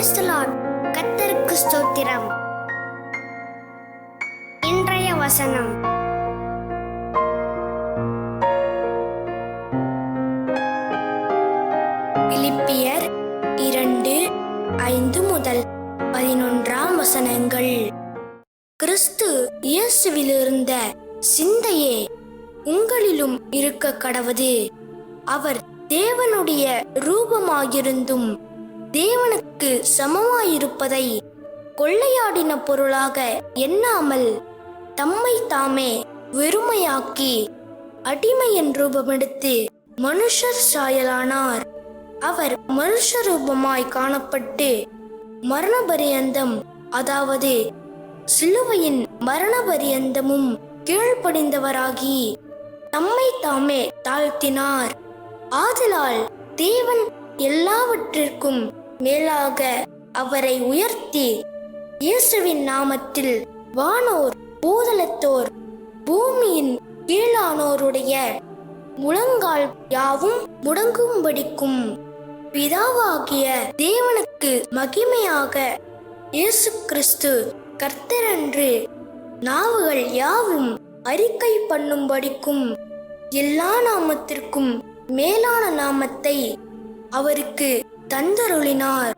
Price கத்தருக்கு ஸ்தோத்திரம். இன்றைய வசனம். பிலிப்பியர் இரண்டு ஐந்து முதல் பதினொன்றாம் வசனங்கள். கிறிஸ்து இயேசுவிலிருந்த சிந்தையே உங்களிலும் இருக்க கடவது அவர் தேவனுடைய ரூபமாயிருந்தும் தேவனுக்கு சமமாயிருப்பதை கொள்ளையாடின பொருளாக எண்ணாமல் தம்மை தாமே வெறுமையாக்கி அடிமையின் ரூபமெடுத்து மனுஷர் சாயலானார். அவர் மனுஷ ரூபமாய் காணப்பட்டு மரணபரியந்தம் அதாவது சிலுவையின் மரணபரியந்தமும் கீழ்ப்படிந்தவராகி தம்மை தாமே தாழ்த்தினார். ஆதலால் தேவன் எல்லாவற்றிற்கும் மேலாக அவரை உயர்த்தி இயேசுவின் நாமத்தில் வானோர் பூதலத்தோர் பூமியின் கீழானோருடைய முழங்கால் யாவும் முடங்கும்படிக்கும் பிதாவாகிய தேவனுக்கு மகிமையாக இயேசு கிறிஸ்து கர்த்தரன்று நாவுகள் யாவும் அறிக்கை பண்ணும்படிக்கும் எல்லா நாமத்திற்கும் மேலான நாமத்தை அவருக்கு தந்தருளினார்.